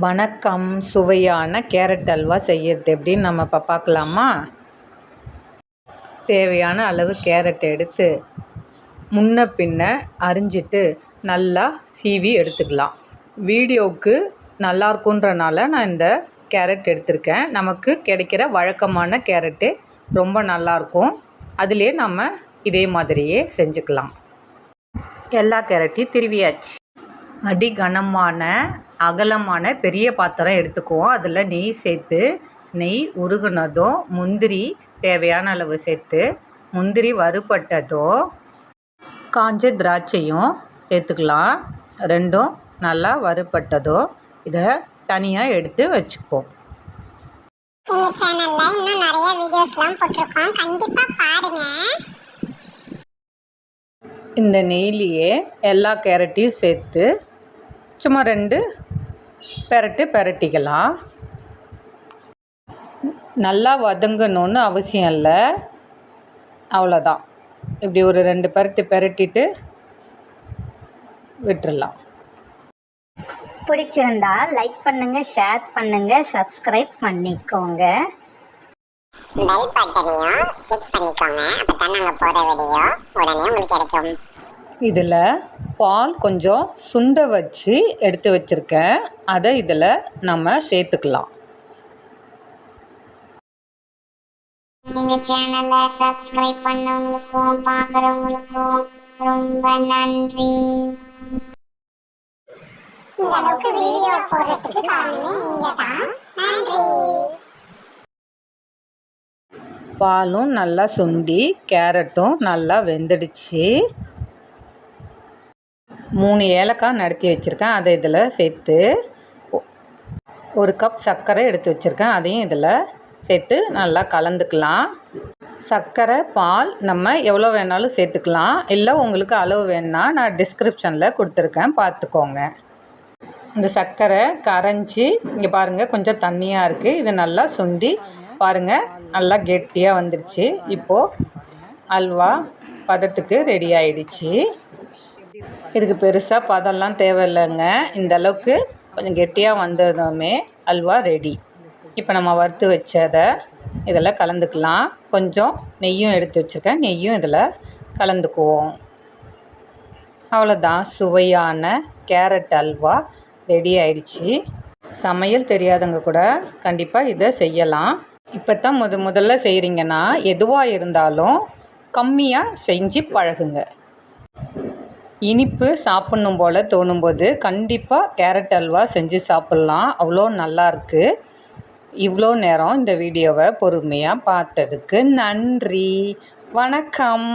வணக்கம் சுவையான கேரட் அல்வா செய்யறது எப்படின்னு நம்ம இப்போ பார்க்கலாமா? தேவையான அளவு கேரட் எடுத்து முன்ன பின்ன அரிஞ்சிட்டு நல்லா சீவி எடுத்துக்கலாம். வீடியோவுக்கு நல்லா இருக்குன்றனால நான் இந்த கேரட் எடுத்திருக்கேன். நமக்கு கிடைக்கிற வழக்கமான கேரட்டு ரொம்ப நல்லாயிருக்கும் அதுலேயே நம்ம இதே மாதிரியே செஞ்சுக்கலாம். எல்லா கேரட்டையும் திருவியாச்சு. அடி கனமான அகலமான பெரிய பாத்திரம் எடுத்துக்குவோம். அதில் நெய் சேர்த்து நெய் உருகுனதும் முந்திரி தேவையான அளவு சேர்த்து முந்திரி வறுபட்டதும் காஞ்ச திராட்சையும் சேர்த்துக்கலாம். ரெண்டும் நல்லா வறுபட்டதும் இதை தனியாக எடுத்து வச்சுப்போம் எங்க சேனல்ல இன்னும் நிறைய வீடியோஸ்லாம் போட்டிருக்கோம். கண்டிப்பா பாருங்க. இந்த நெய்லியே எல்லா கேரட்டையும் சேர்த்து சும்மா ரெண்டு. பெரட்டு பெரட்டிக்கலாம் நல்லா வதங்கணும்னு அவசியம் இல்லை. அவ்வளோதான் இப்படி ஒரு ரெண்டு பெரட்டு பெரட்டிட்டு விட்டுறலாம். பிடிச்சிருந்தா லைக் பண்ணுங்க ஷேர் பண்ணுங்க சப்ஸ்கிரைப் பண்ணிக்கோங்க. பெல் பட்டனையும் கிளிக் பண்ணிக்கோங்க. அப்பதான் நாங்க போற வீடியோ உடனே உங்களுக்கு கிடைக்கும். இதில் பால் கொஞ்சம் சுண்ட வச்சு எடுத்து வச்சுருக்கேன். அதை இதில் நம்ம சேர்த்துக்கலாம். எங்க சேனலை சப்ஸ்கிரைப் பண்ணவங்களுக்கும் பார்க்குறவங்களுக்கும் ரொம்ப நன்றி. இந்த அளவுக்கு வீடியோ போடுறதுக்கு காரணமே நீங்க தான் நன்றி. பாலும் நல்லா சுண்டி கேரட்டும் நல்லா வெந்துடுச்சு. மூணு ஏலக்காய் நடத்தி வச்சுருக்கேன். அதை இதில் சேர்த்து ஒரு கப் சர்க்கரை எடுத்து வச்சுருக்கேன். அதையும் இதில் சேர்த்து நல்லா கலந்துக்கலாம். சர்க்கரை பால் நம்ம எவ்வளோ வேணாலும் சேர்த்துக்கலாம். இல்லை உங்களுக்கு அளவு வேணுன்னா நான் டிஸ்கிரிப்ஷனில் கொடுத்துருக்கேன். பார்த்துக்கோங்க. இந்த சர்க்கரை கரைஞ்சி இங்கே பாருங்கள் கொஞ்சம் தண்ணியாக இருக்குது இது நல்லா சுண்டி பாருங்கள் நல்லா கெட்டியாக வந்துடுச்சு இப்போது அல்வா பதத்துக்கு ரெடி ஆயிடுச்சு. இதுக்கு பெருசாக பதம்லாம் தேவையில்லைங்க. இந்த அளவுக்கு கொஞ்சம் கெட்டியாக வந்ததுமே அல்வா ரெடி இப்போ நம்ம வறுத்து வச்சதை இதில் கலந்துக்கலாம். கொஞ்சம் நெய்யும் எடுத்து வச்சுருக்கேன். நெய்யும் இதில் கலந்துக்குவோம். அவ்வளோதான் சுவையான கேரட் அல்வா ரெடி ஆயிடுச்சு. சமையல் தெரியாதவங்க கூட கண்டிப்பாக இதை செய்யலாம். இப்போ தான் முத முதல்ல செய்கிறீங்கன்னா எதுவாக இருந்தாலும் கம்மியாக செஞ்சு பழகுங்க. இனிப்பு சாப்பிட்ணும் போல் தோணும்போது கண்டிப்பாக கேரட் அல்வா செஞ்சு சாப்பிட்லாம். அவ்வளோ நல்லாயிருக்கு இவ்வளோ நேரம் இந்த வீடியோவை பொறுமையாக பார்த்ததுக்கு நன்றி. வணக்கம்.